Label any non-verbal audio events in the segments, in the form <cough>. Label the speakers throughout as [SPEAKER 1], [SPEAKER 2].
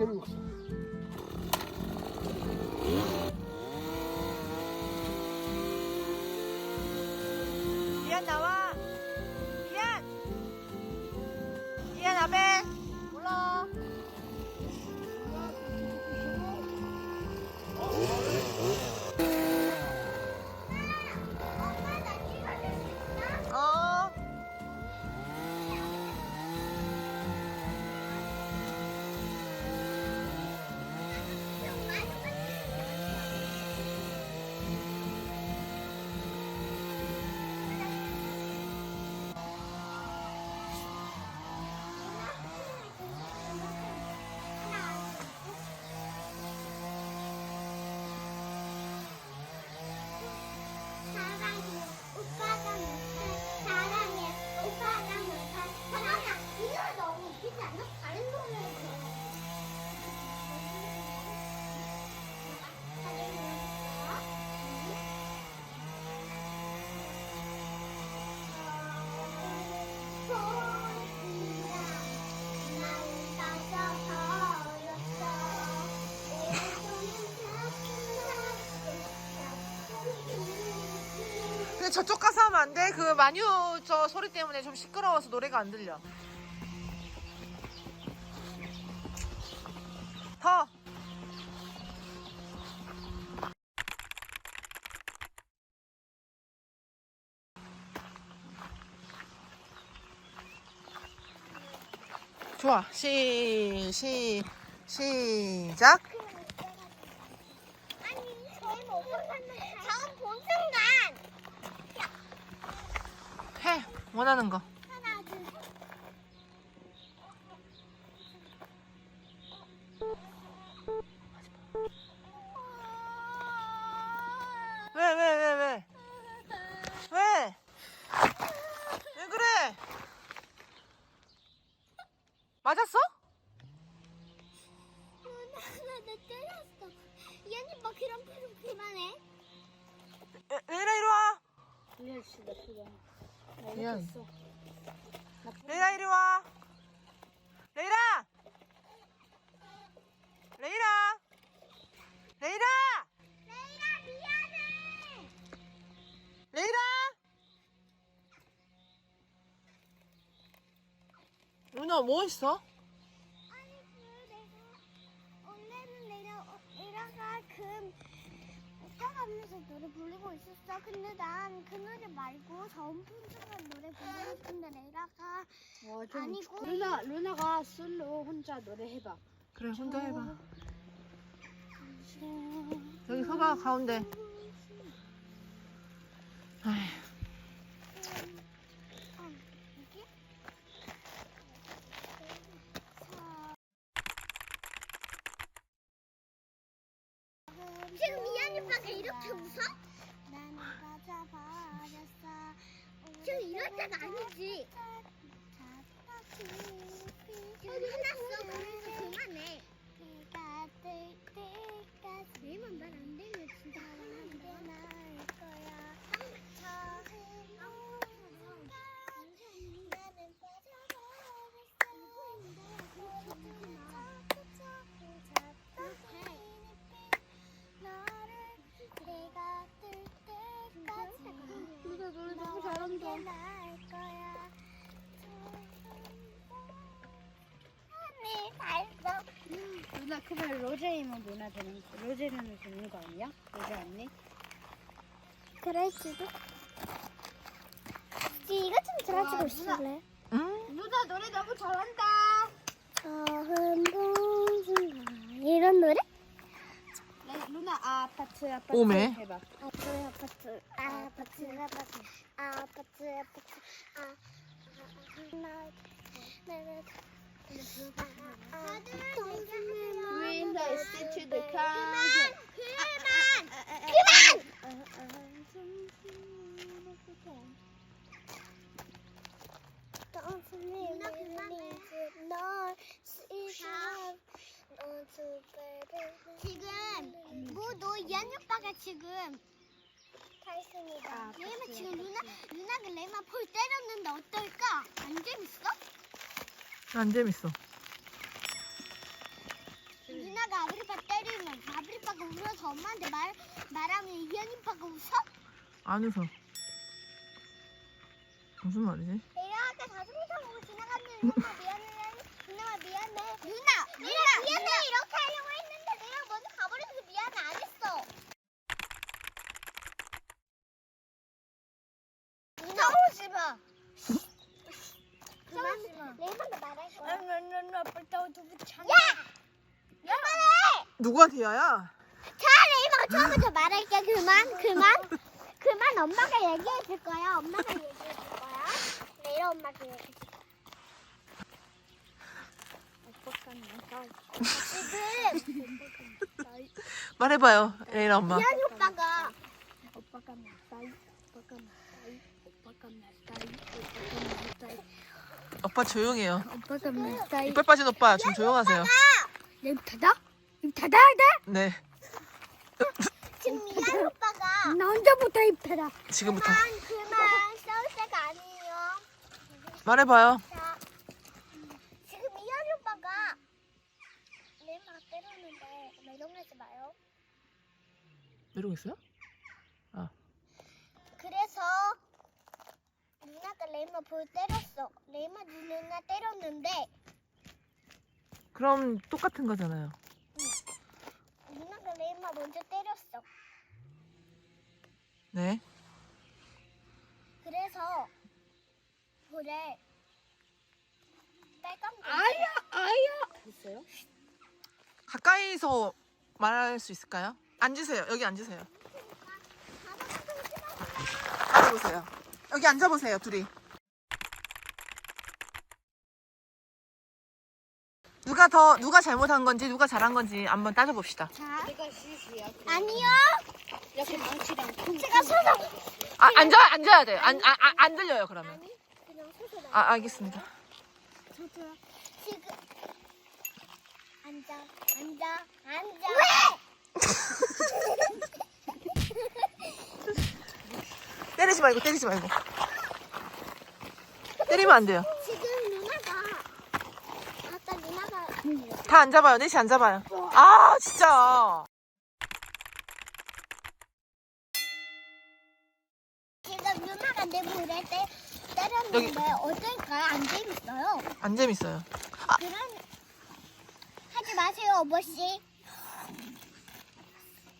[SPEAKER 1] 出る
[SPEAKER 2] のさ。 저쪽 가서 하면 안 돼. 그 마뉴 저 소리 때문에 좀 시끄러워서 노래가 안 들려. 더. 좋아. 시, 시, 시작.
[SPEAKER 1] 아니 저희 못 봤는데 다음 본 순간
[SPEAKER 2] 해. 원하는 거.
[SPEAKER 1] 하나 둘
[SPEAKER 2] 왜, 왜, 왜, 왜? 왜? 왜 그래? 맞았어?
[SPEAKER 1] 누나 뭐
[SPEAKER 2] 했어?
[SPEAKER 1] 아니 그 내가 원래는 내가 어, 내가가 그 오빠가 하면서 노래 부르고 있었어 근데 난 그 노래 말고 전분주간 노래 부르고 싶은데 내가가
[SPEAKER 3] 와, 좀
[SPEAKER 1] 아니고.
[SPEAKER 3] 루나, 루나가 솔로 혼자 노래 해봐.
[SPEAKER 2] 그래 혼자 해봐. 여기 서봐 가운데. 아휴.
[SPEAKER 1] 지금 이한이 오빠가 이렇게 웃어? 나는 빠져버렸어. 지금 이럴 때가 아니지. 여기 해놨
[SPEAKER 3] 노래 너무 잘한다.
[SPEAKER 1] 언니 잘했어
[SPEAKER 3] 루나 그러면 로제이면 루나 되는 거, 로제는 되는 거 아니야? 로제 언니?
[SPEAKER 1] 그럴 수도 이거 좀 들어주고
[SPEAKER 3] 와,
[SPEAKER 1] 있을래?
[SPEAKER 2] 응?
[SPEAKER 3] 루나 노래 너무 잘한다.
[SPEAKER 1] 처음
[SPEAKER 3] 아파트 아파트
[SPEAKER 2] 오메.
[SPEAKER 3] 해봐.
[SPEAKER 1] 아파트 아파트 아파트 아파트 아파트 아파트 아 나, 나는 When I sit to the car. 그만! 그만! 누나 그만해. 지금 뭐너 이한 오빠가 지금 탈승이다. 레이마 지금 누나 누나가 레이마 볼 때렸는데 어떨까? 안 재밌어?
[SPEAKER 2] 안 재밌어.
[SPEAKER 1] 누나가 아브리빠 때리면 아브리빠가 울어서 엄마한테 말 말하면 이한 오빠가 웃어?
[SPEAKER 2] 안 웃어. 무슨 말이지?
[SPEAKER 1] 내가 아까 자동차 보고 지나갔는데 누나 미안해. 누나 미안해. 누나 누나 미안해 이렇게 하려고 했는데 누나 싸우지 마. 싸우지 마. 레이먼도 말할 거야. 야! 그만해!
[SPEAKER 2] 누가 디아야?
[SPEAKER 1] 자, 레이먼가 처음부터 말할게. 그만, 그만. 그만 엄마가 얘기해 줄 거야. 엄마가 얘기해 줄 거야. 내일 엄마가 얘기해 줄 거야. 지금
[SPEAKER 2] 말해봐요, 레이라 엄마.
[SPEAKER 1] 이한 오빠가
[SPEAKER 3] 오빠가 맞다이. 오빠가 맞다이. 오빠가 맞다이. 오빠가 맞다이.
[SPEAKER 2] 오빠 조용해요.
[SPEAKER 3] 오빠가 맞다이.
[SPEAKER 2] 이빨 빠진 오빠 좀 조용하세요.
[SPEAKER 3] 입 닫아? 입 닫아야 돼?
[SPEAKER 2] 네,
[SPEAKER 1] 지금 이한 오빠가
[SPEAKER 3] 나 혼자부터 입 닫아.
[SPEAKER 2] 지금부터
[SPEAKER 1] 그만 그만 싸울 때가 아니에요.
[SPEAKER 2] 말해봐요.
[SPEAKER 1] 자, 지금 이한 오빠가 레이마가 때렸는데 매동하지 마요.
[SPEAKER 2] 이러고 있어요?
[SPEAKER 1] 그래서 누나가 레이마 볼 때렸어. 레이마 누나 때렸는데
[SPEAKER 2] 그럼 똑같은 거잖아요.
[SPEAKER 1] 누나가 레이마 먼저 때렸어.
[SPEAKER 2] 네.
[SPEAKER 1] 그래서 볼에 빨간 거.
[SPEAKER 3] 아야, 아야. 있어요?
[SPEAKER 2] 가까이서 말할 수 있을까요? 앉으세요. 여기 앉으세요. 앉아보세요. 여기 앉아보세요, 둘이. 누가 더 누가 잘못한 건지 누가 잘한 건지 한번 따져봅시다.
[SPEAKER 1] 자,
[SPEAKER 3] 내가 시시야.
[SPEAKER 1] 아니요.
[SPEAKER 3] 이렇게 망치랑 쿵.
[SPEAKER 1] 제가 서서
[SPEAKER 2] 아 앉아 앉아야 돼요. 안, 아, 아, 안 들려요 그러면.
[SPEAKER 1] 아니 그냥 서서 나.
[SPEAKER 2] 아 알겠습니다.
[SPEAKER 1] 저도요. 지금 앉아, 앉아, 앉아. 왜? <laughs>
[SPEAKER 2] 때리지 말고 때리지 말고. 때리면 안 돼요.
[SPEAKER 1] 지금 누나가 아까 누나가
[SPEAKER 2] 다 앉아봐요. 넷이 앉아봐요. 아 진짜.
[SPEAKER 1] 지금 누나가 내 볼에 때 때렸는데 어떨까요? 안 재밌어요.
[SPEAKER 2] 안 재밌어요.
[SPEAKER 1] 그런 하지 마세요, 어버씨.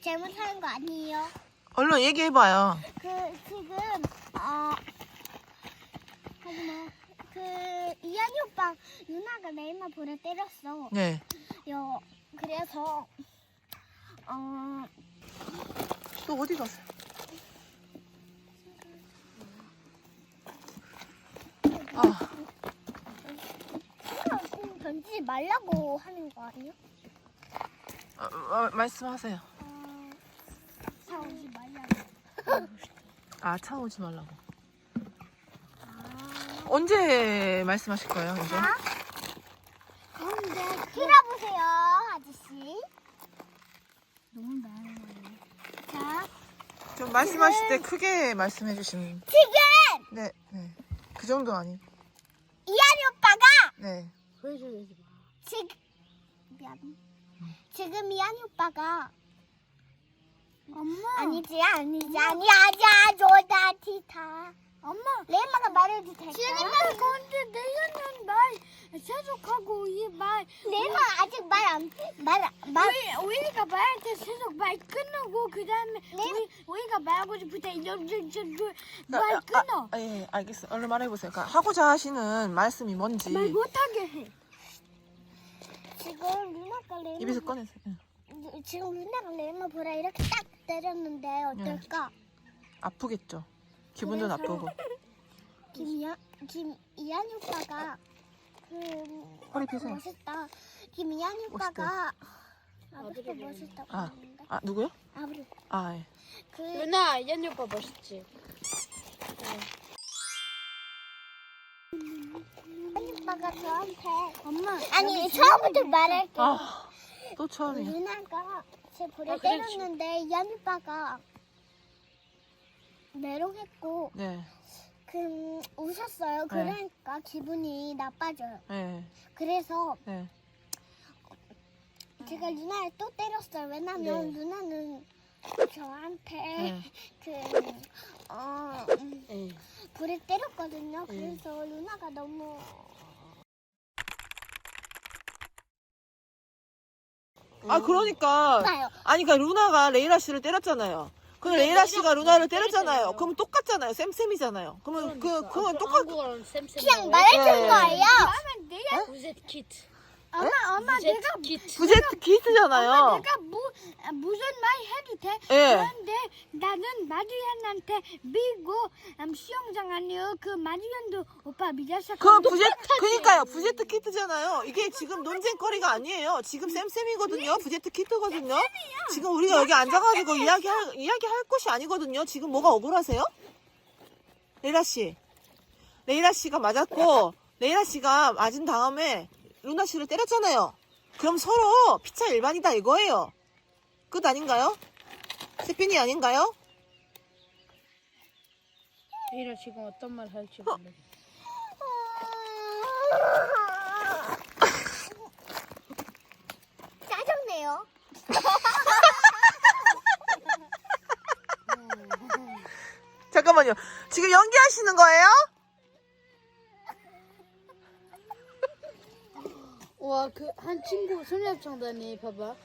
[SPEAKER 1] 잘못하는 거 아니에요.
[SPEAKER 2] 얼른 얘기해봐요.
[SPEAKER 1] 그 지금 어 하지마. 그 이한이 오빠 누나가 레이마 볼에 때렸어.
[SPEAKER 2] 네.
[SPEAKER 1] 요 그래서 어
[SPEAKER 2] 또 어디 갔어요?
[SPEAKER 1] 아공 던지지 말라고 하는 거 아니야?
[SPEAKER 2] 아, 아, 말씀하세요.
[SPEAKER 1] 어, 사오지 말라고.
[SPEAKER 2] 아 차 오지 말라고.
[SPEAKER 1] 아.
[SPEAKER 2] 언제 말씀하실 거예요, 이제?
[SPEAKER 1] 자, 근데 들어보세요, 아저씨.
[SPEAKER 3] 너무 나네.
[SPEAKER 1] 자,
[SPEAKER 2] 좀 말씀하실 때 크게 말씀해 주시면.
[SPEAKER 1] 지금
[SPEAKER 2] 네, 네. 그 정도 아니.
[SPEAKER 1] 이한이 오빠가
[SPEAKER 2] 네.
[SPEAKER 1] 지금 미안. 지금 이한이 오빠가
[SPEAKER 3] 엄마.
[SPEAKER 1] 아니지 아니지 아니야 조다 티타.
[SPEAKER 3] 엄마.
[SPEAKER 1] 레마가 말해도 될까?
[SPEAKER 3] 근데 내가는 말 세속하고 이말
[SPEAKER 1] 레마 아직 말안말말
[SPEAKER 3] 우리 우리가 말할 때 세속 말 끊고 그다음에 우리 우리가 말하고 싶을 때 이런 말 끊어.
[SPEAKER 2] 아, 예, 알겠어. 얼른 말해보세요. 그러니까 하고자 하시는 말씀이 뭔지
[SPEAKER 3] 말 못하게 해.
[SPEAKER 1] 지금 루나가 레마
[SPEAKER 2] 입에서 꺼내세요. 응.
[SPEAKER 1] 지금 루나가 레마 보라 이렇게 딱 때렸는데 어떨까?
[SPEAKER 2] 아프겠죠. 기분도
[SPEAKER 1] 그래서-
[SPEAKER 2] 나쁘고. <laughs>
[SPEAKER 1] 김이야 김 이한 오빠가 그
[SPEAKER 2] 허리 펴세요.
[SPEAKER 1] 멋있다. 김이한 오빠가 아버지도 멋있다고
[SPEAKER 2] 아.
[SPEAKER 1] 했는데
[SPEAKER 2] 아 누구요?
[SPEAKER 1] 아버지
[SPEAKER 2] 아 예.
[SPEAKER 1] 그
[SPEAKER 3] 누나 이현 오빠 멋있지.
[SPEAKER 1] 이한 오빠가 저한테
[SPEAKER 3] 엄마.
[SPEAKER 1] 아니 처음부터 말할게.
[SPEAKER 2] 아또 처음이야.
[SPEAKER 1] 누나가 제 볼에
[SPEAKER 3] 아,
[SPEAKER 1] 때렸는데 이한 오빠가 메롱했고
[SPEAKER 2] 네.
[SPEAKER 1] 그 웃었어요. 그러니까 기분이 나빠져요.
[SPEAKER 2] 네.
[SPEAKER 1] 그래서
[SPEAKER 2] 네.
[SPEAKER 1] 제가 누나를 또 때렸어요. 왜냐면
[SPEAKER 2] 네.
[SPEAKER 1] 누나는 저한테
[SPEAKER 2] 네. <laughs>
[SPEAKER 1] 그 어, 음,
[SPEAKER 3] 네.
[SPEAKER 1] 불에 때렸거든요. 그래서 누나가 너무
[SPEAKER 2] 아 그러니까
[SPEAKER 1] 아파요.
[SPEAKER 2] 아니 그러니까 루나가 레이라 씨를 때렸잖아요. 근데 레이라 씨가 루나를 때렸잖아요. 그럼 똑같잖아요. 쌤쌤이잖아요. 그러면 그 그건 똑같.
[SPEAKER 3] 한국어랑 쌤쌤.
[SPEAKER 1] 그냥 말해준
[SPEAKER 2] 네.
[SPEAKER 1] 거예요.
[SPEAKER 3] 그러면 내가 부젯 키트.
[SPEAKER 1] 엄마, 엄마
[SPEAKER 3] 부젯
[SPEAKER 1] 내가
[SPEAKER 3] 키트.
[SPEAKER 2] 부제트 키트잖아요.
[SPEAKER 3] 내가 무, 아, 무슨 말 해도 돼?
[SPEAKER 2] 예.
[SPEAKER 3] 그런데 나는 마주현한테 미고 음, 수영장 아니요. 그 마주현도 오빠 믿었어.
[SPEAKER 2] 그 부제 그니까요. 부제트 키트잖아요. 이게 지금 논쟁거리가 아니에요. 지금 쌤쌤이거든요. 부제트 키트거든요. 지금 우리가 여기 앉아가지고 이야기할 이야기할 곳이 아니거든요. 지금 뭐가 억울하세요? 레이라 씨, 레이라 씨가 맞았고 레이라 씨가 맞은 다음에 루나 씨를 때렸잖아요. 그럼 서로 피차 일반이다 이거예요. 끝 아닌가요? 세핀이 아닌가요?
[SPEAKER 3] 이라 지금 어떤 말 할지 모르겠어.
[SPEAKER 1] 짜증내요. <laughs>
[SPEAKER 2] 잠깐만요. 지금 연기하시는 거예요?
[SPEAKER 3] 와, 그 한 친구 소녀창단이 봐봐.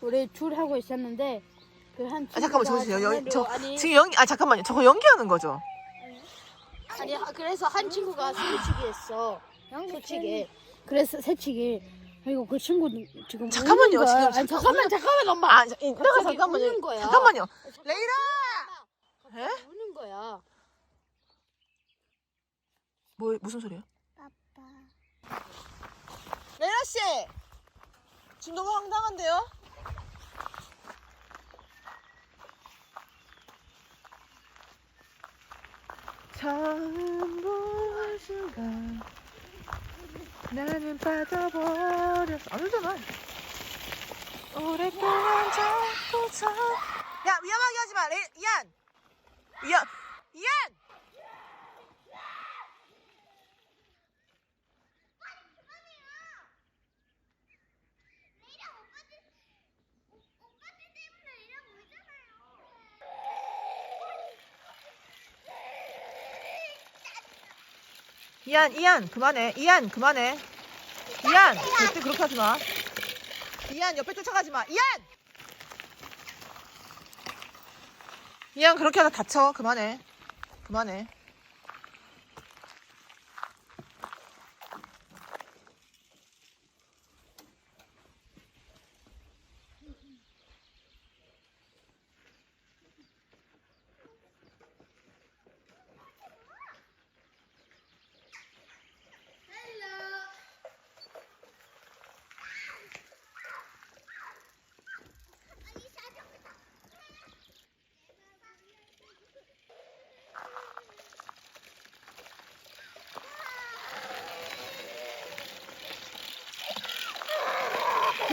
[SPEAKER 3] 우리 줄 하고 있었는데 그 한 친구
[SPEAKER 2] 아 잠깐만 저기요. 여, 저 지금 연기 아 잠깐만요. 저거 연기하는 거죠?
[SPEAKER 3] 아니 아, 그래서 한 친구가 새치기 했어. 새치기. 그래서 새치기. 그리고 그 친구 는 지금
[SPEAKER 2] 잠깐만요,
[SPEAKER 3] 우는 거야.
[SPEAKER 2] 지금
[SPEAKER 3] 아니, 잠깐만 잠깐만 엄마.
[SPEAKER 2] 아 자, 이따가
[SPEAKER 3] 갑자기
[SPEAKER 2] 잠깐만요.
[SPEAKER 3] 우는 거야.
[SPEAKER 2] 잠깐만요. 레이라. 에?
[SPEAKER 3] 우는 거야.
[SPEAKER 2] 뭐 무슨 소리야?
[SPEAKER 1] 아빠.
[SPEAKER 2] 레이라 씨. 지금 너무 황당한데요? 처음 본 순간 나는 빠져버렸어 안 울잖아 오랫동안 잡고서 야 위험하게 하지마 레 이안 이안 이안 이안 그만해. 이안 그만해. 이안 절대 그렇게 하지 마. 이안 옆에 쫓아가지 마. 이안! 이안 그렇게 하다 다쳐. 그만해. 그만해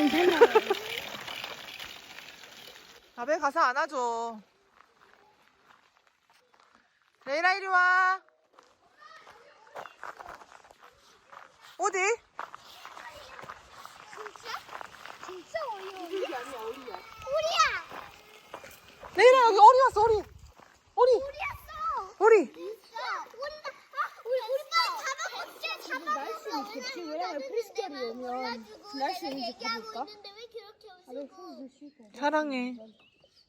[SPEAKER 2] <laughs>
[SPEAKER 3] 괜찮아.
[SPEAKER 2] 아베 가서 안아줘 레이라 이리 와 어디?
[SPEAKER 1] 진짜 어이없어. 우리야.
[SPEAKER 2] 레이라 여기 어리 왔어 어리 어리
[SPEAKER 1] 우리였어.
[SPEAKER 2] 어리
[SPEAKER 1] 진짜. 우리 아, 우리 우리 빨리 어째 잡아봤어.
[SPEAKER 3] 좋지. 왜냐면 크리스티안이 오면 날씨 이제 가볼까?
[SPEAKER 1] 있는데 왜 그렇게 웃어?
[SPEAKER 2] 사랑해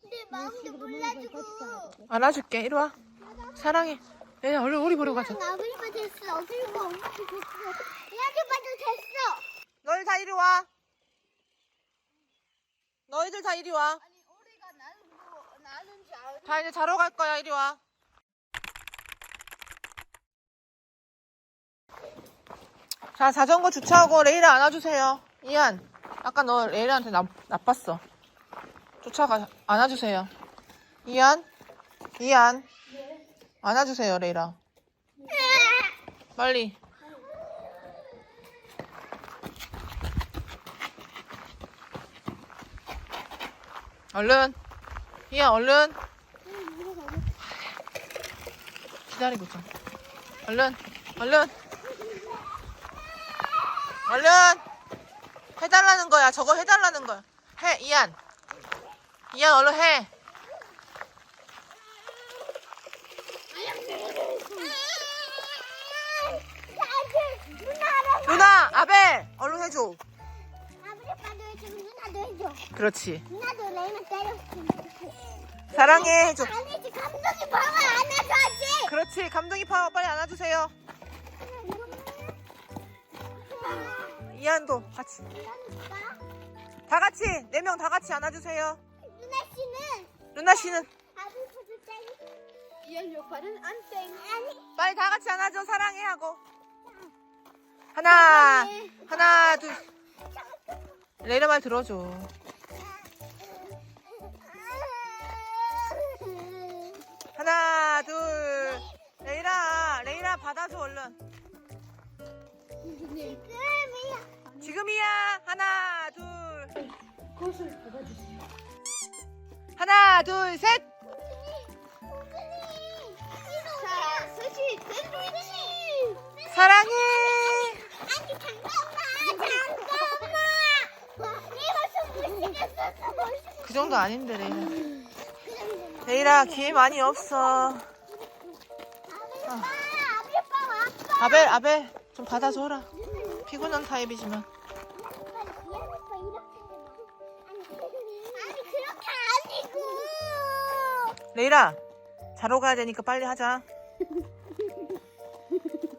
[SPEAKER 1] 내 마음도 몰라주고.
[SPEAKER 2] 안아줄게 이리 와 사랑해 레이라 얼른 오리 보러 가자
[SPEAKER 1] 아버지가 됐어. 그리고 엄마도 됐어. 이아들봐도 됐어.
[SPEAKER 2] 너희 다 이리 와 너희들 다 이리 와
[SPEAKER 3] 뭐.
[SPEAKER 2] 다 이제 자러 갈 거야 이리 와 자, 자전거 주차하고 레이라 안아주세요. 이안, 아까 너 레이라한테 나, 나빴어. 쫓아가, 안아주세요. 이안, 이안, 안아주세요, 레이라. 빨리. 얼른. 이안, 얼른. 기다리고 있잖아. 얼른, 얼른. 얼른 해달라는 거야. 저거 해달라는 거야. 해 이안. 이안 얼른 해. 누나 아벨 얼른 해줘. 그렇지. 사랑해 해줘.
[SPEAKER 1] 감독이 봐봐 안아줘야지.
[SPEAKER 2] 그렇지. 감동이 파워. 빨리 안아주세요 이안도 같이. 다 같이 네 명 다 같이 안아주세요.
[SPEAKER 1] 누나 씨는?
[SPEAKER 2] 누나 씨는.
[SPEAKER 1] 이열 오빠는 안 땡. 아니.
[SPEAKER 2] 빨리 다 같이 안아줘 사랑해 하고. 하나 하나 둘. 레이라 말 들어줘. 하나 둘. 레이라 레이라 받아줘 얼른
[SPEAKER 1] 지금이야.
[SPEAKER 2] 지금이야 하나 둘 하나 둘 셋
[SPEAKER 1] 자, 수지 샌드위치.
[SPEAKER 2] 사랑해
[SPEAKER 1] 아니 잠깐만, 잠깐만. 이거 좀 못생겼어.
[SPEAKER 2] 그 정도 아닌데 레이라 레이라 기회 많이 없어. 아벨 아벨 좀 받아줘라. 피곤한 타입이지만.
[SPEAKER 1] 아니 그렇게 아니고
[SPEAKER 2] 레이라 자러 가야 되니까 빨리 하자.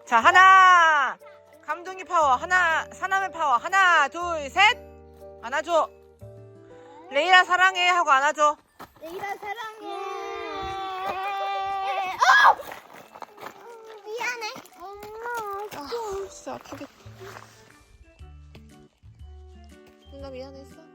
[SPEAKER 2] 자 하나! 감동이 파워 하나 사남의 파워. 하나 둘 셋! 안아줘. 레이라 사랑해 하고 안아줘.
[SPEAKER 1] 레이라 사랑해. 어!
[SPEAKER 2] 아 진짜 아프겠다. 누나 미안했어